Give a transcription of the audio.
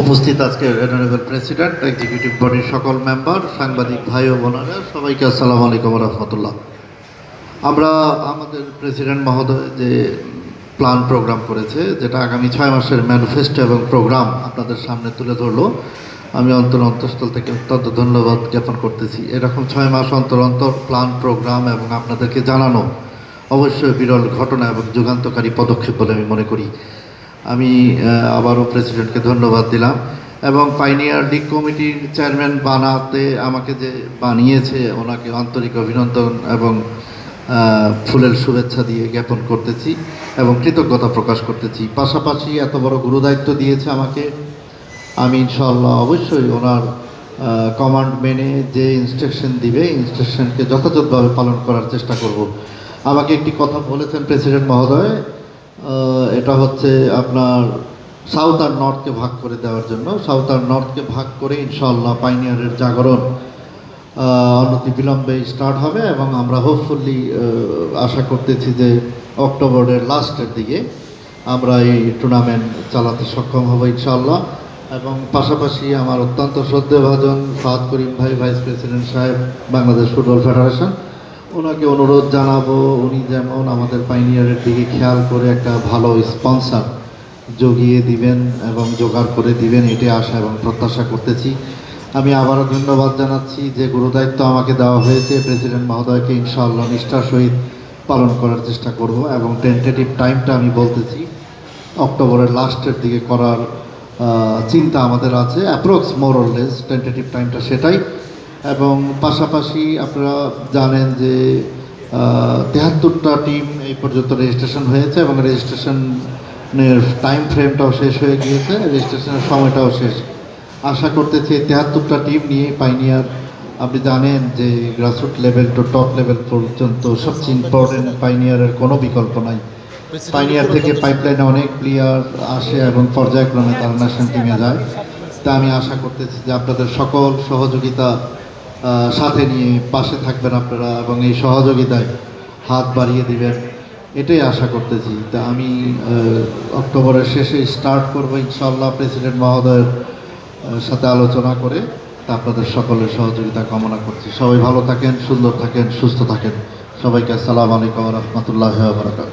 উপস্থিত আজকে honourable president executive বডির সকল মেম্বার সাংবাদিক ভাই ও বোনেরা, সবাইকে আসসালামু আলাইকুম রহমতুল্লাহ। আমরা আমাদের প্রেসিডেন্ট মহোদয় যে প্ল্যান প্রোগ্রাম করেছে, যেটা আগামী ছয় মাসের ম্যানিফেস্টো এবং প্রোগ্রাম আপনাদের সামনে তুলে ধরলো, আমি অন্তর অন্তঃস্থল থেকে অত্যন্ত ধন্যবাদ জ্ঞাপন করতেছি। এরকম ছয় মাস অন্তর অন্তর প্ল্যান প্রোগ্রাম এবং আপনাদেরকে জানানো অবশ্যই বিরল ঘটনা এবং যুগান্তকারী পদক্ষেপ বলে আমি মনে করি। আমি আবারও প্রেসিডেন্টকে ধন্যবাদ দিলাম এবং পাইনিয়ার লিগ কমিটির চেয়ারম্যান বানাতে আমাকে যে বানিয়েছে, ওনাকে আন্তরিক অভিনন্দন এবং ফুলের শুভেচ্ছা দিয়ে জ্ঞাপন করতেছি এবং কৃতজ্ঞতা প্রকাশ করতেছি। পাশাপাশি এত বড় গুরুদায়িত্ব দিয়েছে আমাকে। আমি ইনশাআল্লাহ অবশ্যই ওনার কমান্ড মেনে যে ইনস্ট্রাকশন দিবে ইনস্ট্রাকশনকে যথাযথভাবে পালন করার চেষ্টা করব। আমাকে একটি কথা বলেছেন প্রেসিডেন্ট মহোদয় এটা হচ্ছে আপনার সাউথ আর নর্থকে ভাগ করে দেওয়ার জন্য। সাউথ আর নর্থকে ভাগ করে ইনশাআল্লাহ পাইনিয়ারের জাগরণ অনতি বিলম্বে স্টার্ট হবে এবং আমরা হোপফুলি আশা করতেছি যে অক্টোবরের লাস্টের দিকে আমরা এই টুর্নামেন্ট চালাতে সক্ষম হব ইনশাআল্লাহ। এবং পাশাপাশি আমার অত্যন্ত শ্রদ্ধেভাজন ফাহাদ করিম ভাই ভাইস প্রেসিডেন্ট সাহেব, বাংলাদেশ ফুটবল ফেডারেশন ওনাকে অনুরোধ জানাব, উনি যেমন আমাদের পাইনিয়ারের দিকে খেয়াল করে একটা ভালো স্পন্সর জগিয়ে দিবেন এবং জোগাড় করে দিবেন, এটাই আশা এবং প্রত্যাশা করতেছি। আমি আবারও ধন্যবাদ জানাচ্ছি যে গুরুদায়িত্ব আমাকে দেওয়া হয়েছে। প্রেসিডেন্ট মহোদয়কে ইনশাআল্লাহ নিষ্ঠার সহিত পালন করার চেষ্টা করব এবং টেন্টেটিভ টাইমটা আমি বলতেছি, অক্টোবরের লাস্টের দিকে করার চিন্তা আমাদের আছে অ্যাপ্রক্স মোরলেস টেন্টেটিভ টাইমটা সেটাই। এবং পাশাপাশি আপনারা জানেন যে তেহাত্তরটা টিম এই পর্যন্ত রেজিস্ট্রেশন হয়েছে এবং রেজিস্ট্রেশনের টাইম ফ্রেমটাও শেষ হয়ে গিয়েছে রেজিস্ট্রেশনের সময়টাও শেষ। আশা করতেছি তেহাত্তরটা টিম নিয়ে পাইনিয়ার আপনি জানেন যে grassroot level to top level পর্যন্ত সবচেয়ে ইম্পর্টেন্ট পাইনিয়ারের কোনো বিকল্প নাই। পাইনিয়ার থেকে পাইপলাইনে অনেক প্লেয়ার আসে এবং পর্যায়ক্রমে তারা ন্যাশনাল টিমে যায়। তা আমি আশা করতেছি যে আপনাদের সকল সহযোগিতা সাথে নিয়ে পাশে থাকবেন আপনারা এবং এই সহযোগিতায় হাত বাড়িয়ে দিবেন। এটাই আশা করতেছি। তা আমি অক্টোবরের শেষে স্টার্ট করব ইনশাল্লাহ প্রেসিডেন্ট মহোদয়ের সাথে আলোচনা করে। তা আপনাদের সকলের সহযোগিতা কামনা করছি। সবাই ভালো থাকেন, সুন্দর থাকেন, সুস্থ থাকেন। সবাইকে আসসালামু আলাইকুম রহমতুল্লাহ বারকাত